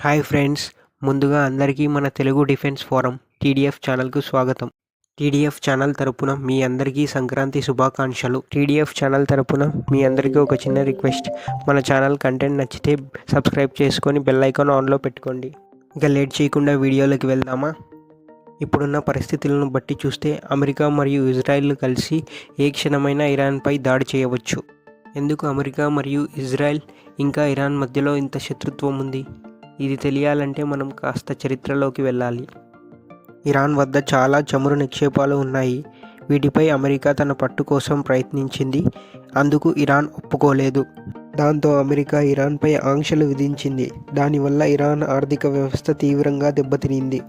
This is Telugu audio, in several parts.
హాయ్ ఫ్రెండ్స్ ముందుగా అందరికీ మన తెలుగు డిఫెన్స్ ఫోరం టీడీఎఫ్ ఛానల్కు స్వాగతం. టీడీఎఫ్ ఛానల్ తరపున మీ అందరికీ సంక్రాంతి శుభాకాంక్షలు. టీడీఎఫ్ ఛానల్ తరపున మీ అందరికీ ఒక చిన్న రిక్వెస్ట్. మన ఛానల్ కంటెంట్ నచ్చితే సబ్స్క్రైబ్ చేసుకొని బెల్ ఐకాన్ ఆన్లో పెట్టుకోండి. ఇక లేట్ చేయకుండా వీడియోలోకి వెళ్దామా? ఇప్పుడున్న పరిస్థితులను బట్టి చూస్తే అమెరికా మరియు ఇజ్రాయెల్ కలిసి ఏ క్షణమైనా ఇరాన్పై దాడి చేయవచ్చు. ఎందుకు అమెరికా మరియు ఇజ్రాయెల్ ఇంకా ఇరాన్ మధ్యలో ఇంత శత్రుత్వం ఉంది? ఇది తెలియాలంటే మనం కాస్త చరిత్రలోకి వెళ్ళాలి. ఇరాన్ వద్ద చాలా చమురు నిక్షేపాలు ఉన్నాయి. వీటిపై అమెరికా తన పట్టు కోసం ప్రయత్నించింది. అందుకు ఇరాన్ ఒప్పుకోలేదు. దాంతో అమెరికా ఇరాన్పై ఆంక్షలు విధించింది. దానివల్ల ఇరాన్ ఆర్థిక వ్యవస్థ తీవ్రంగా దెబ్బతినింది.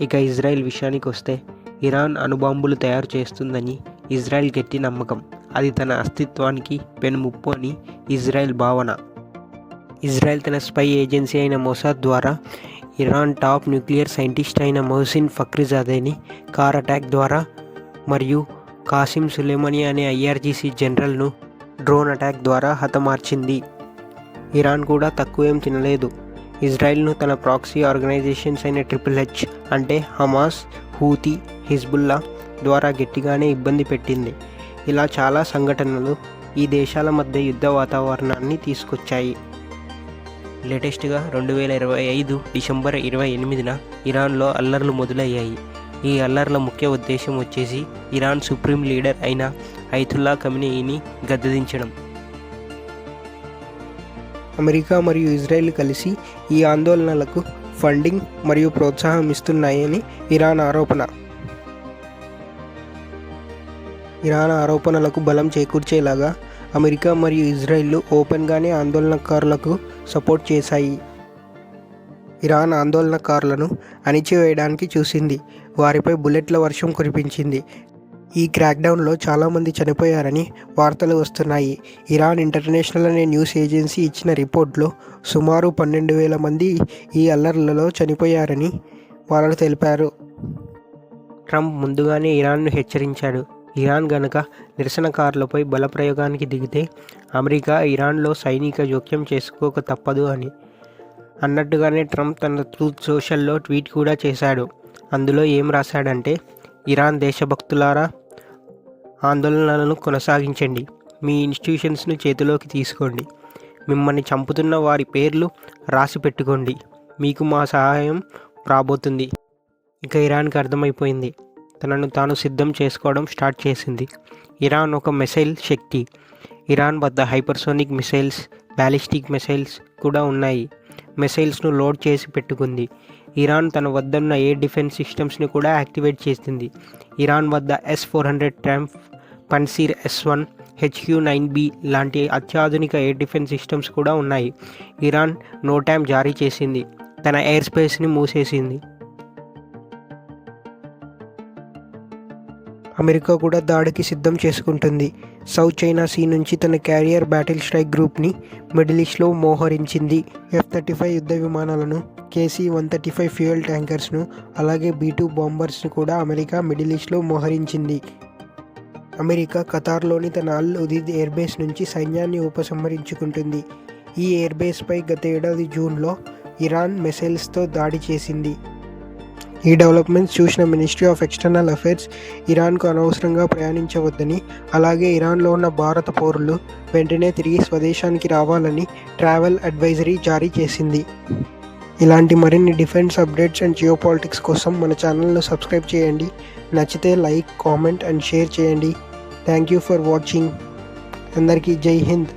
ఇక ఇజ్రాయెల్ విషయానికి వస్తే ఇరాన్ అణుబాంబులు తయారు చేస్తుందని ఇజ్రాయెల్ గట్టి నమ్మకం. అది తన అస్తిత్వానికి పెనుముప్పు అని ఇజ్రాయెల్ భావన. ఇజ్రాయెల్ తన స్పై ఏజెన్సీ అయిన మొసాద్ ద్వారా ఇరాన్ టాప్ న్యూక్లియర్ సైంటిస్ట్ అయిన మొహసిన్ ఫక్రిజాదేని కార్ అటాక్ ద్వారా మరియు కాసిం సులేమని అనే ఐఆర్జీసీ జనరల్ను డ్రోన్ అటాక్ ద్వారా హతమార్చింది. ఇరాన్ కూడా తక్కువేం తినలేదు. ఇజ్రాయెల్ను తన ప్రాక్సీ ఆర్గనైజేషన్స్ అయిన ట్రిపుల్ హెచ్ అంటే హమాస్ హూతి హిజ్బుల్లా ద్వారా గట్టిగానే ఇబ్బంది పెట్టింది. ఇలా చాలా సంఘటనలు ఈ దేశాల మధ్య యుద్ధ వాతావరణాన్ని తీసుకొచ్చాయి. లేటెస్ట్గా రెండు వేల ఇరవై ఐదు డిసెంబర్ ఇరవై ఎనిమిదిన ఇరాన్లో అల్లర్లు మొదలయ్యాయి. ఈ అల్లర్ల ముఖ్య ఉద్దేశం వచ్చేసి ఇరాన్ సుప్రీం లీడర్ అయిన ఐతుల్లా కమినీని గద్దదించడం అమెరికా మరియు ఇజ్రాయెల్ కలిసి ఈ ఆందోళనలకు ఫండింగ్ మరియు ప్రోత్సాహం ఇస్తున్నాయని ఇరాన్ ఆరోపణ. ఇరాన్ ఆరోపణలకు బలం చేకూర్చేలాగా అమెరికా మరియు ఇజ్రాయిల్ ఓపెన్గానే ఆందోళనకారులకు సపోర్ట్ చేశాయి. ఇరాన్ ఆందోళనకారులను అణిచివేయడానికి చూసింది. వారిపై బుల్లెట్ల వర్షం కురిపించింది. ఈ క్రాక్డౌన్లో చాలామంది చనిపోయారని వార్తలు వస్తున్నాయి. ఇరాన్ ఇంటర్నేషనల్ అనే న్యూస్ ఏజెన్సీ ఇచ్చిన రిపోర్ట్లో సుమారు పన్నెండు వేల మంది ఈ అల్లర్లలో చనిపోయారని వాళ్ళు తెలిపారు. ట్రంప్ ముందుగానే ఇరాన్ను హెచ్చరించాడు. ఇరాన్ గనక నిరసనకారులపై బలప్రయోగానికి దిగితే అమెరికా ఇరాన్లో సైనిక జోక్యం చేసుకోక తప్పదు అని. అన్నట్టుగానే ట్రంప్ తన ట్రూత్ సోషల్లో ట్వీట్ కూడా చేశాడు. అందులో ఏం రాశాడంటే ఇరాన్ దేశభక్తులారా ఆందోళనలను కొనసాగించండి. మీ ఇన్స్టిట్యూషన్స్ను చేతిలోకి తీసుకోండి. మిమ్మల్ని చంపుతున్న వారి పేర్లు రాసి పెట్టుకోండి. మీకు మా సహాయం రాబోతుంది. ఇక ఇరాన్కి అర్థమైపోయింది. తనను తాను సిద్ధం చేసుకోవడం స్టార్ట్ చేసింది. ఇరాన్ ఒక మిసైల్ శక్తి. ఇరాన్ వద్ద హైపర్సోనిక్ మిసైల్స్ బ్యాలిస్టిక్ మిసైల్స్ కూడా ఉన్నాయి. మిసైల్స్ను లోడ్ చేసి పెట్టుకుంది. ఇరాన్ తన వద్ద ఉన్న డిఫెన్స్ సిస్టమ్స్ని కూడా యాక్టివేట్ చేసింది. ఇరాన్ వద్ద S four hundred Trump Pantsir S one HQ nine B లాంటి అత్యాధునిక ఎయిర్ డిఫెన్స్ సిస్టమ్స్ కూడా ఉన్నాయి. ఇరాన్ నో టైం జారీ చేసింది. తన ఎయిర్ స్పేస్ని మూసేసింది. అమెరికా కూడా దాడికి సిద్ధం చేసుకుంటుంది. సౌత్ చైనా సీ నుంచి తన క్యారియర్ బ్యాటిల్ స్ట్రైక్ గ్రూప్ని మిడిల్ ఈస్ట్లో మోహరించింది. ఎఫ్ థర్టీ ఫైవ్ యుద్ధ విమానాలను KC one thirty five fuel ట్యాంకర్స్ను అలాగే బీ టూ బాంబర్స్ను కూడా అమెరికా మిడిల్ ఈస్ట్లో మోహరించింది. అమెరికా ఖతార్లోని తన అల్ ఉదీద్ ఎయిర్బేస్ నుంచి సైన్యాన్ని ఉపసంహరించుకుంటుంది. ఈ ఎయిర్బేస్పై గత ఏడాది జూన్లో ఇరాన్ మిసైల్స్తో దాడి చేసింది. ఈ డెవలప్మెంట్స్ చూసిన మినిస్ట్రీ ఆఫ్ ఎక్స్టర్నల్ అఫైర్స్ ఇరాన్కు అనవసరంగా ప్రయాణించవద్దని అలాగే ఇరాన్లో ఉన్న భారత పౌరులు వెంటనే తిరిగి స్వదేశానికి రావాలని ట్రావెల్ అడ్వైజరీ జారీ చేసింది. ఇలాంటి మరిన్ని defence updates and geopolitics కోసం మన ఛానల్ను సబ్స్క్రైబ్ చేయండి. నచ్చితే లైక్ కామెంట్ అండ్ షేర్ చేయండి. Thank you for watching. అందరికీ జై హింద్.